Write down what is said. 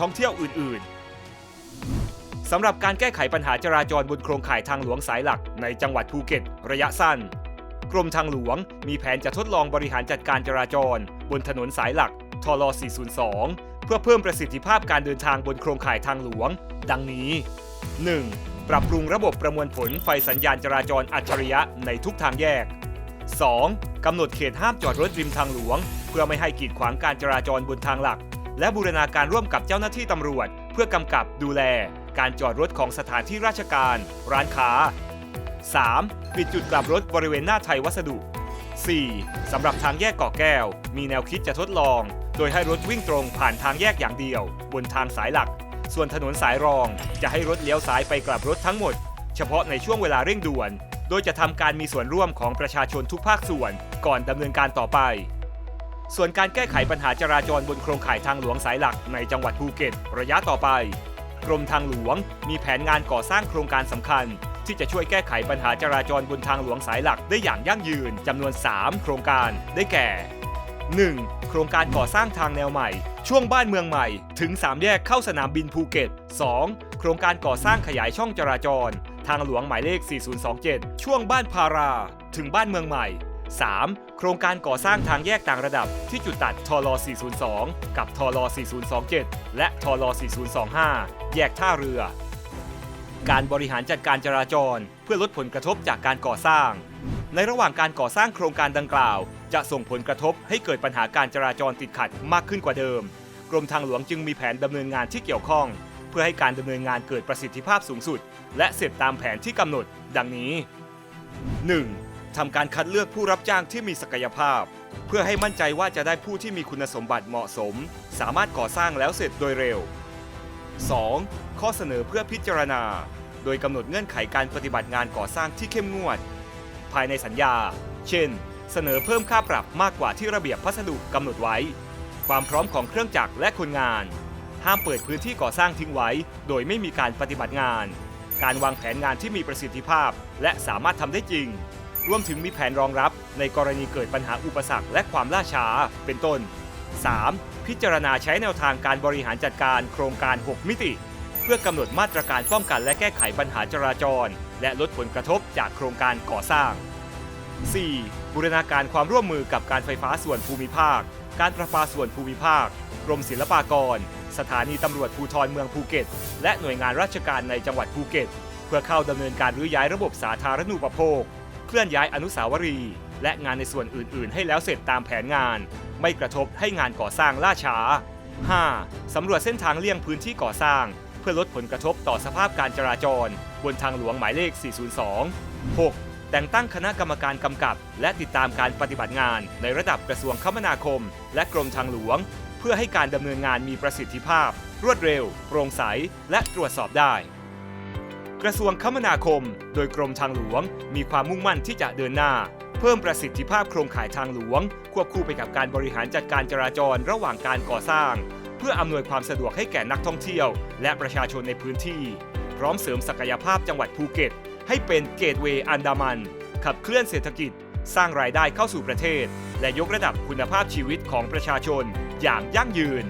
ท่องเที่ยวอื่น ๆสำหรับการแก้ไขปัญหาจราจรบนโครงข่ายทางหลวงสายหลักในจังหวัดภูเก็ต ระยะสั้น กรมทางหลวงมีแผนจะทดลองบริหารจัดการจราจร บนถนนสายหลักทล402 เพื่อเพิ่มประสิทธิภาพการเดินทางบนโครงข่ายทางหลวง ดังนี้ 1. ปรับปรุงระบบประมวลผลไฟสัญญาณจราจรอัจฉริยะในทุกทางแยก 2. กำหนดเขตห้ามจอดรถริมทางหลวง เพื่อไม่ให้กีดขวางการจราจรบนทางหลัก และบูรณาการร่วมกับเจ้าหน้าที่ตำรวจ เพื่อกำกับดูแล การจอดรถของสถานที่ราชการ ร้านค้า 3. ปิดจุดกลับรถบริเวณหน้าไทยวัสดุ 4. สำหรับทางแยกเกาะแก้ว มีแนวคิดจะทดลอง โดยให้รถวิ่งตรงผ่านทางแยกอย่างเดียว บนทางสายหลัก ส่วนถนนสายรองจะให้รถเลี้ยวซ้ายไปกลับรถทั้งหมด เฉพาะในช่วงเวลาเร่งด่วน โดยจะทำการมีส่วนร่วมของประชาชนทุกภาคส่วน ก่อนดำเนินการต่อไป ส่วนการแก้ไขปัญหาจราจรบนโครงข่ายทางหลวงสายหลักในจังหวัดภูเก็ต ระยะต่อไป กรมทางหลวงมีแผนงานก่อสร้างโครงการสำคัญ ที่จะช่วยแก้ไขปัญหาจราจรบนทางหลวงสายหลักได้อย่างยั่งยืนจำนวน 3 โครงการได้แก่ 1. โครงการก่อสร้างทางแนวใหม่ ช่วงบ้านเมืองใหม่ ถึง 3 แยกเข้าสนามบินภูเก็ต 2. โครงการก่อสร้างขยายช่องจราจร ทางหลวงหมายเลข 4027 ช่วงบ้านพารา ถึงบ้านเมืองใหม่ 3. โครงการก่อสร้างทางแยกต่างระดับที่จุดตัดทล402 กับทล4027 และทล4025 แยกท่าเรือ การบริหารจัดการจราจร เพื่อลดผลกระทบจากการก่อสร้าง ในระหว่างการก่อสร้างโครงการดังกล่าว จะส่งผลกระทบให้เกิดปัญหาการจราจรติดขัดมากขึ้นกว่าเดิม กรมทางหลวงจึงมีแผนดำเนินงานที่เกี่ยวข้อง เพื่อให้การดำเนินงานเกิดประสิทธิภาพสูงสุด และเสร็จตามแผนที่กำหนด ดังนี้ 1. ทำการคัดเลือกผู้รับจ้างที่มีศักยภาพ เพื่อให้มั่นใจว่าจะได้ผู้ที่มีคุณสมบัติเหมาะสม สามารถก่อสร้างแล้วเสร็จโดยเร็ว 2. ข้อเสนอเพื่อพิจารณา โดยกำหนดเงื่อนไขการปฏิบัติงานก่อสร้างที่เข้มงวด ภายในสัญญา เช่น เสนอเพิ่มค่าปรับมากกว่าที่ระเบียบพัสดุกำหนดไว้ ความพร้อมของเครื่องจักรและคนงาน ห้ามเปิดพื้นที่ก่อสร้างทิ้งไว้ โดยไม่มีการปฏิบัติงาน การวางแผนงานที่มีประสิทธิภาพ และสามารถทำได้จริง รวมถึงมีแผนรองรับในกรณีเกิดปัญหาอุปสรรคและความล่าช้า เป็นต้น 3. พิจารณาใช้แนวทางการบริหารจัดการโครงการ 6 มิติ เพื่อกำหนดมาตรการป้องกันและแก้ไขปัญหาจราจร และลดผลกระทบจากโครงการก่อสร้าง 4. บูรณาการความร่วมมือกับการไฟฟ้าส่วนภูมิภาค การประปาส่วนภูมิภาค กรมศิลปากร สถานีตำรวจภูธรเมืองภูเก็ต และหน่วยงานราชการในจังหวัดภูเก็ต เพื่อเข้าดำเนินการรื้อย้ายระบบสาธารณูปโภค เคลื่อนย้ายอนุสาวรีย์และงานในส่วนอื่น ๆ ให้แล้วเสร็จตามแผนงาน ไม่กระทบให้งานก่อสร้างล่าช้า 5. สำรวจเส้นทางเลี่ยงพื้นที่ก่อสร้าง เพื่อลดผลกระทบต่อสภาพการจราจร บนทางหลวงหมายเลข 402 6. แต่งตั้งคณะกรรมการกำกับ และติดตามการปฏิบัติงานในระดับกระทรวงคมนาคม และกรมทางหลวง เพื่อให้การดำเนินงานมีประสิทธิภาพ รวดเร็ว โปร่งใส และตรวจสอบได้ กระทรวงคมนาคม โดยกรมทางหลวง มีความมุ่งมั่นที่จะเดินหน้า เพิ่มประสิทธิภาพโครงข่ายทางหลวง ควบคู่ไปกับการบริหารจัดการจราจรระหว่างการก่อสร้าง เพื่ออำนวยความสะดวกให้แก่นักท่องเที่ยว และประชาชนในพื้นที่ พร้อมเสริมศักยภาพจังหวัดภูเก็ต ให้เป็นเกตเวย์อันดามัน ขับเคลื่อนเศรษฐกิจ สร้างรายได้เข้าสู่ประเทศ และยกระดับคุณภาพชีวิตของประชาชนอย่างยั่งยืน